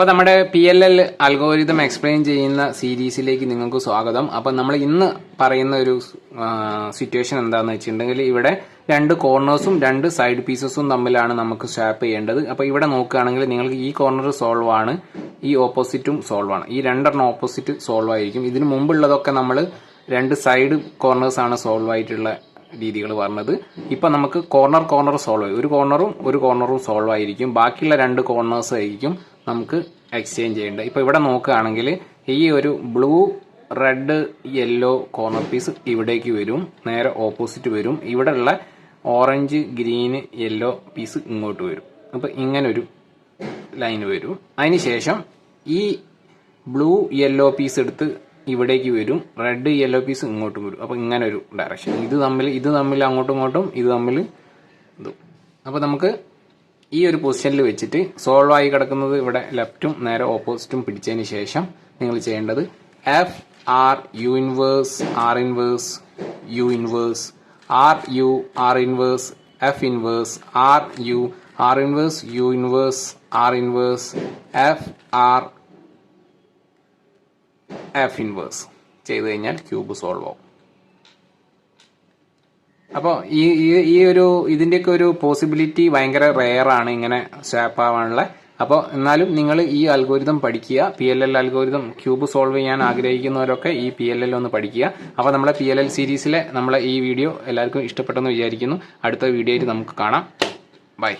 അപ്പോൾ നമ്മുടെ P L L algorithm explain ചെയ്യുന്ന സീരീസിലേക്ക് നിങ്ങൾക്ക് സ്വാഗതം. അപ്പോൾ നമ്മൾ ഇന്ന് പറയുന്ന ഒരു സിറ്റുവേഷൻ എന്താണെന്ന് വെച്ചിട്ടുണ്ടെങ്കിൽ ഇവിടെ രണ്ട് കോർണേഴ്സും രണ്ട് സൈഡ് പീസസും തമ്മിലാണ് നമുക്ക് സ്വാപ്പ് ചെയ്യേണ്ടത്. അപ്പോൾ ഇവിടെ നോക്കുകയാണെങ്കിൽ നിങ്ങൾക്ക് ഈ കോർണർ സോൾവ് ആണ് ഈ ഓപ്പോസിറ്റും സോൾവ് ആണ്. ഈ രണ്ടെണ്ണം ഓപ്പോസിറ്റ് സോൾവ് ആയിരിക്കും. ഇതിന് മുമ്പുള്ളതൊക്കെ നമ്മൾ രണ്ട് സൈഡ് കോർണേഴ്സാണ് സോൾവ് ആയിട്ടുള്ള രീതികൾ പറഞ്ഞത്. ഇപ്പൊ നമുക്ക് കോർണർ കോർണർ സോൾവ് ആയി. ഒരു കോർണറും ഒരു കോർണറും സോൾവ് ആയിരിക്കും. ബാക്കിയുള്ള രണ്ട് കോർണേഴ്സ് ആയിരിക്കും നമുക്ക് എക്സ്ചേഞ്ച് ചെയ്യേണ്ടത്. ഇപ്പോൾ ഇവിടെ നോക്കുകയാണെങ്കിൽ ഈ ഒരു blue red yellow corner piece ഇവിടേക്ക് വരും. നേരെ ഓപ്പോസിറ്റ് വരും. ഇവിടെ ഉള്ള ഓറഞ്ച് ഗ്രീന് യെല്ലോ പീസ് ഇങ്ങോട്ട് വരും. അപ്പൊ ഇങ്ങനൊരു ലൈൻ വരും. അതിനുശേഷം ഈ ബ്ലൂ യെല്ലോ പീസ് എടുത്ത് ഇവിടേക്ക് വരും. റെഡ് യെല്ലോ പീസ് ഇങ്ങോട്ടും വരും. അപ്പൊ ഇങ്ങനൊരു ഡയറക്ഷൻ ഇത് തമ്മിൽ ഇത് തമ്മിൽ അങ്ങോട്ടും ഇങ്ങോട്ടും ഇത് തമ്മിൽ ഇതും. അപ്പൊ നമുക്ക് ഈ ഒരു പൊസിഷനിൽ വെച്ചിട്ട് സോൾവ് ആയി കിടക്കുന്നത് ഇവിടെ ലെഫ്റ്റും നേരെ ഓപ്പോസിറ്റും പിടിച്ചതിന് ശേഷം നിങ്ങൾ ചെയ്യേണ്ടത് F R U inverse R inverse U inverse R U R inverse F inverse R U R inverse U inverse R inverse F R F inverse ചെയ്ത് കഴിഞ്ഞാൽ ക്യൂബ് സോൾവ് ആവും. അപ്പോൾ ഈ ഈ- ഒരു ഇതിന്റെയൊക്കെ ഒരു പോസിബിലിറ്റി ഭയങ്കര റെയർ ആണ് ഇങ്ങനെ സ്വാപ്പ് ആവാനുള്ള. അപ്പോൾ എന്നാലും നിങ്ങൾ ഈ അൽഗോരിതം പഠിക്കുക. P L L algorithm cube solve ചെയ്യാൻ ആഗ്രഹിക്കുന്നവരൊക്കെ ഈ പി എൽ എൽ ഒന്ന് പഠിക്കുക. അപ്പോൾ നമ്മളെ പി എൽ എൽ സീരീസിലെ നമ്മളെ ഈ വീഡിയോ എല്ലാവർക്കും ഇഷ്ടപ്പെട്ടെന്ന് വിചാരിക്കുന്നു. അടുത്ത വീഡിയോയിൽ നമുക്ക് കാണാം. ബൈ